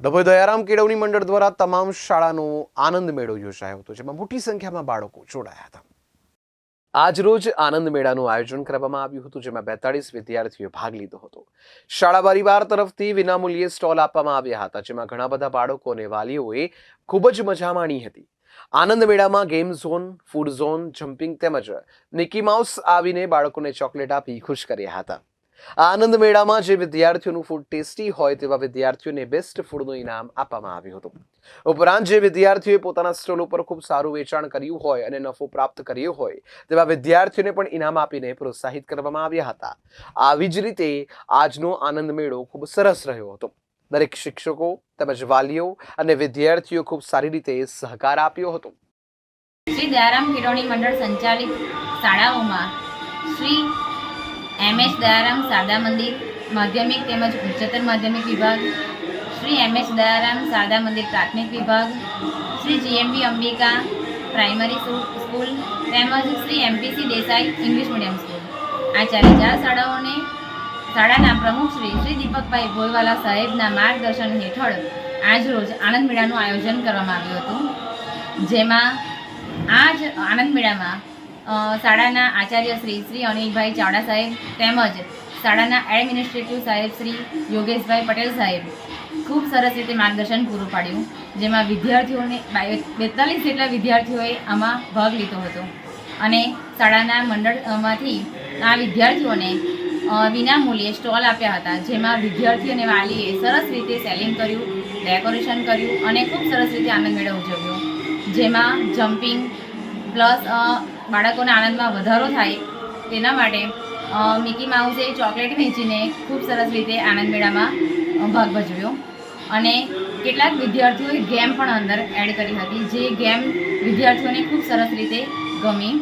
ડભોઈ દયારામ કેળવણી મંડળ દ્વારા તમામ શાળાનો આનંદ મેળો યોજાયો હતો, જેમાં મોટી સંખ્યામાં બાળકો જોડાયા હતા. આજરોજ આનંદ મેળાનું આયોજન કરવામાં આવ્યું હતું, જેમાં બેતાળીસ વિદ્યાર્થીઓએ ભાગ લીધો હતો. શાળા પરિવાર તરફથી વિનામૂલ્યે સ્ટોલ આપવામાં આવ્યા હતા, જેમાં ઘણા બધા બાળકો અને વાલીઓએ ખૂબ જ મજા માણી હતી. આનંદ મેળામાં game zone, food zone, jumping તેમજ નિકી માઉસ આવીને બાળકોને ચોકલેટ આપી ખુશ કર્યા હતા. આનંદ મેળામાં જે વિદ્યાર્થીઓનું ફૂડ ટેસ્ટી હોય તેવા વિદ્યાર્થીઓને બેસ્ટ ફૂડનું ઇનામ આપવામાં આવ્યું હતું. ઉપરાંત જે વિદ્યાર્થીઓએ પોતાના સ્ટોલ ઉપર ખૂબ સારું વેચાણ કર્યું હોય અને નફો પ્રાપ્ત કર્યો હોય, તેવા વિદ્યાર્થીઓને પણ ઇનામ આપીને પ્રોત્સાહિત કરવામાં આવ્યા હતા. આવી જ રીતે આજનો આનંદ મેળો ખૂબ સરસ રહ્યો હતો. દરેક શિક્ષકો, તેમજ વાલીઓ અને વિદ્યાર્થીઓ ખૂબ સારી રીતે સહકાર આપ્યો હતો. શ્રી દયારામ કિરોણી મંડળ સંચાલિત શાળાઓમાં શ્રી એમ એચ દયારામ સાદા મંદિર માધ્યમિક તેમજ ઉચ્ચતર માધ્યમિક વિભાગ. શ્રી એમ એચ દયારામ સાદા મંદિર પ્રાથમિક વિભાગ. Shri GMB Ambika primary school- school તેમજ Shri MPC Desai English medium school. આ ચારે ચાર શાળાઓને શાળાના પ્રમુખ શ્રી શ્રી દીપકભાઈ ભોયવાલા સાહેબના માર્ગદર્શન હેઠળ આજરોજ આનંદ મેળાનું આયોજન કરવામાં આવ્યું હતું. જેમાં આ જ આનંદ મેળામાં શાળાના આચાર્ય શ્રી શ્રી અનિલભાઈ ચાવડા સાહેબ તેમજ શાળાના એડમિનિસ્ટ્રેટિવ સાહેબ શ્રી યોગેશભાઈ પટેલ સાહેબ ખૂબ સરસ રીતે માર્ગદર્શન પૂરું પાડ્યું, જેમાં વિદ્યાર્થીઓને બેતાલીસ જેટલા વિદ્યાર્થીઓએ આમાં ભાગ લીધો હતો. અને શાળાના મંડળમાંથી આ વિદ્યાર્થીઓને વિનામૂલ્યે સ્ટોલ આપ્યા હતા, જેમાં વિદ્યાર્થી અને વાલીએ સરસ રીતે સેલિંગ કર્યું, ડેકોરેશન કર્યું અને ખૂબ સરસ રીતે આનંદ મેળો ઉજવ્યો, જેમાં જમ્પિંગ પ્લસ બાળકોના આનંદમાં વધારો થાય તેના માટે મિકી માઉસે ચોકલેટ વેચીને ખૂબ સરસ રીતે આનંદ મેળામાં ભાગ ભજવ્યો. અને કેટલાક વિદ્યાર્થીઓએ ગેમ પણ અંદર એડ કરી હતી, જે ગેમ વિદ્યાર્થીઓને ખૂબ સરસ રીતે ગમી.